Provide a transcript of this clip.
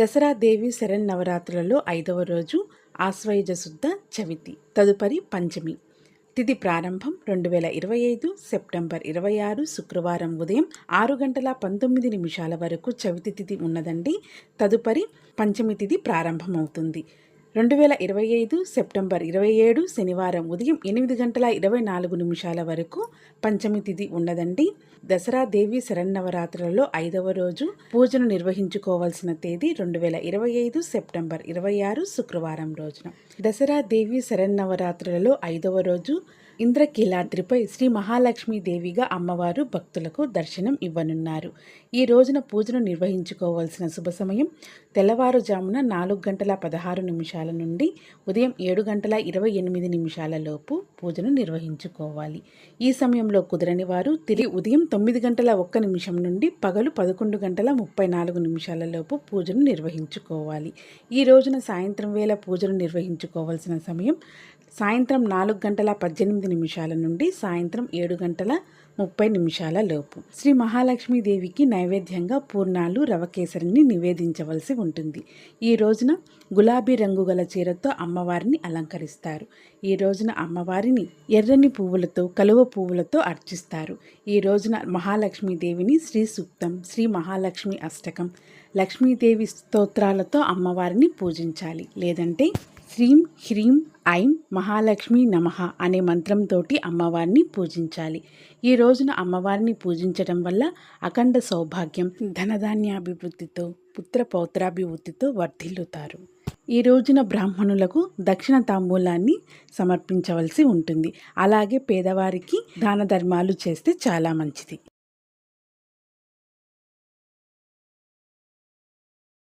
దసరా దేవి శరణ్ నవరాత్రులలో ఐదవ రోజు ఆశ్వయుజ శుద్ధ చవితి తదుపరి పంచమి. తిథి ప్రారంభం రెండు వేల ఇరవై ఐదు సెప్టెంబర్ ఇరవై ఆరు శుక్రవారం ఉదయం ఆరు గంటల పంతొమ్మిది నిమిషాల వరకు చవితి తిథి ఉన్నదండి. తదుపరి పంచమి తిథి ప్రారంభమవుతుంది. రెండు వేల ఇరవై ఐదు సెప్టెంబర్ ఇరవై ఏడు శనివారం ఉదయం ఎనిమిది గంటల ఇరవై నాలుగు నిమిషాల వరకు పంచమి తిథి ఉన్నదండి. దసరా దేవి శరన్నవరాత్రులలో ఐదవ రోజు పూజను నిర్వహించుకోవాల్సిన తేదీ రెండు వేల ఇరవై ఐదు సెప్టెంబర్ ఇరవై ఆరు శుక్రవారం రోజున. దసరా దేవి శరన్నవరాత్రులలో ఐదవ రోజు ఇంద్రకీలాద్రిపై శ్రీ మహాలక్ష్మీదేవిగా అమ్మవారు భక్తులకు దర్శనం ఇవ్వనున్నారు. ఈ రోజున పూజను నిర్వహించుకోవాల్సిన శుభ సమయం తెల్లవారుజామున నాలుగు గంటల పదహారు నిమిషాల నుండి ఉదయం ఏడు గంటల ఇరవై ఎనిమిది నిమిషాల లోపు పూజను నిర్వహించుకోవాలి. ఈ సమయంలో కుదరని వారు తిరిగి ఉదయం తొమ్మిది గంటల ఒక్క నిమిషం నుండి పగలు పదకొండు గంటల ముప్పై నాలుగు నిమిషాలలోపు పూజను నిర్వహించుకోవాలి. ఈ రోజున సాయంత్రం వేళ పూజను నిర్వహించుకోవాల్సిన సమయం సాయంత్రం నాలుగు గంటల పద్దెనిమిది నిమిషాల నుండి సాయంత్రం ఏడు గంటల ముప్పై నిమిషాల లోపు శ్రీ మహాలక్ష్మీదేవికి నైవేద్యంగా పూర్ణాలు రవకేసరిని నివేదించవలసి ఉంటుంది. ఈ రోజున గులాబీ రంగు గల చీరతో అమ్మవారిని అలంకరిస్తారు. ఈ రోజున అమ్మవారి వారిని ఎర్రని పువ్వులతో కలువ పువ్వులతో అర్చిస్తారు. ఈ రోజున మహాలక్ష్మీదేవిని శ్రీ సూక్తం శ్రీ మహాలక్ష్మి అష్టకం లక్ష్మీదేవి స్తోత్రాలతో అమ్మవారిని పూజించాలి. లేదంటే శ్రీం హ్రీం ఐం మహాలక్ష్మి నమః అనే మంత్రంతో అమ్మవారిని పూజించాలి. ఈ రోజున అమ్మవారిని పూజించడం వల్ల అఖండ సౌభాగ్యం ధనధాన్యాభివృద్ధితో పుత్ర పౌత్రాభివృద్ధితో వర్ధిల్లుతారు. ఈ రోజున బ్రాహ్మణులకు దక్షిణ తాంబూలాన్ని సమర్పించవలసి ఉంటుంది. అలాగే పేదవారికి దాన ధర్మాలు చేస్తే చాలా మంచిది.